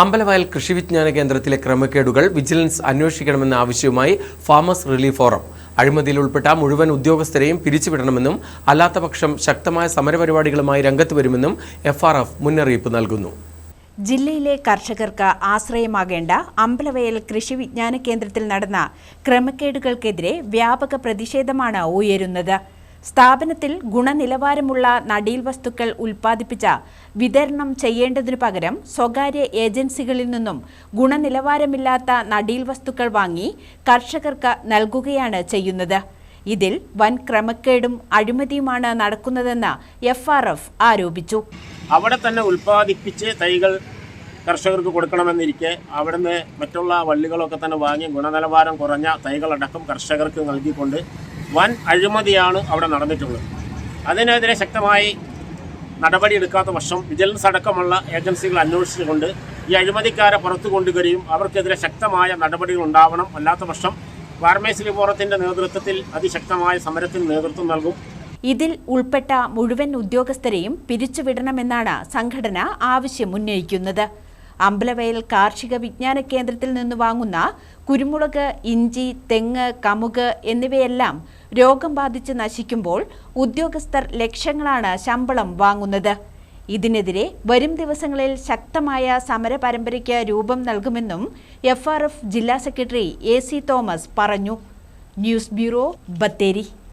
അമ്പലവയൽ കൃഷി വിജ്ഞാന കേന്ദ്രത്തിലെ ക്രമക്കേടുകൾ വിജിലൻസ് അന്വേഷിക്കണമെന്ന ആവശ്യവുമായി ഫാമേഴ്സ് റിലീഫ് ഫോറം. അഴിമതിയിൽ ഉൾപ്പെട്ട മുഴുവൻ ഉദ്യോഗസ്ഥരെയും പിരിച്ചുവിടണമെന്നും അല്ലാത്തപക്ഷം ശക്തമായ സമരപരിപാടികളുമായി രംഗത്ത് വരുമെന്നും എഫ് ആർ എഫ് മുന്നറിയിപ്പ് നൽകുന്നു. ജില്ലയിലെ കർഷകർക്ക് ആശ്രയമാകേണ്ട അമ്പലവയൽ കൃഷി വിജ്ഞാന കേന്ദ്രത്തിൽ നടന്ന ക്രമക്കേടുകൾക്കെതിരെ വ്യാപക പ്രതിഷേധമാണ് ഉയരുന്നത്. സ്ഥാപനത്തിൽ ഗുണനിലവാരമുള്ള നടീൽ വസ്തുക്കൾ ഉൽപ്പാദിപ്പിച്ച വിതരണം ചെയ്യേണ്ടതിനു പകരം സ്വകാര്യ ഏജൻസികളിൽ നിന്നും ഗുണനിലവാരമില്ലാത്ത നടീൽ വസ്തുക്കൾ വാങ്ങി കർഷകർക്ക് നൽകുകയാണ് ചെയ്യുന്നത്. ഇതിൽ വൻ ക്രമക്കേടും അഴിമതിയുമാണ് നടക്കുന്നതെന്ന് എഫ് ആർ എഫ് ആരോപിച്ചു. അവിടെ തന്നെ ഉൽപ്പാദിപ്പിച്ച് തൈകൾ കർഷകർക്ക് കൊടുക്കണമെന്നിരിക്കെ അവിടുന്ന് മറ്റുള്ള വള്ളികളൊക്കെ തന്നെ വാങ്ങി ഗുണനിലവാരം കുറഞ്ഞ തൈകളടക്കം കർഷകർക്ക് നൽകിക്കൊണ്ട് വൻ അഴിമതിയാണ് അവിടെ നടന്നിട്ടുള്ളത്. അതിനെതിരെ ശക്തമായി നടപടിയെടുക്കാത്ത വർഷം വിജിലൻസ് അടക്കമുള്ള ഏജൻസികൾ അന്വേഷിച്ചുകൊണ്ട് ഈ അഴിമതിക്കാരെ പുറത്തു കൊണ്ടുവരികയും അവർക്കെതിരെ ശക്തമായ നടപടികൾ ഉണ്ടാവണം. അല്ലാത്ത പക്ഷം ഫാർമേസി ഫോറത്തിന്റെ നേതൃത്വത്തിൽ അതിശക്തമായ സമരത്തിന് നേതൃത്വം നൽകും. ഇതിൽ ഉൾപ്പെട്ട മുഴുവൻ ഉദ്യോഗസ്ഥരെയും പിരിച്ചുവിടണമെന്നാണ് സംഘടന ആവശ്യമുന്നയിക്കുന്നത് അമ്പലവയൽ കാർഷിക വിജ്ഞാന കേന്ദ്രത്തിൽ നിന്ന് വാങ്ങുന്ന കുരുമുളക് ഇഞ്ചി തെങ്ങ് കമുക് എന്നിവയെല്ലാം രോഗം ബാധിച്ച് നശിക്കുമ്പോൾ ഉദ്യോഗസ്ഥർ ലക്ഷങ്ങളാണ് ശമ്പളം വാങ്ങുന്നത്. ഇതിനെതിരെ വരും ദിവസങ്ങളിൽ ശക്തമായ സമര പരമ്പരയ്ക്ക് രൂപം നൽകുമെന്നും എഫ് ജില്ലാ സെക്രട്ടറി എ തോമസ് പറഞ്ഞു. News bureau Bathery.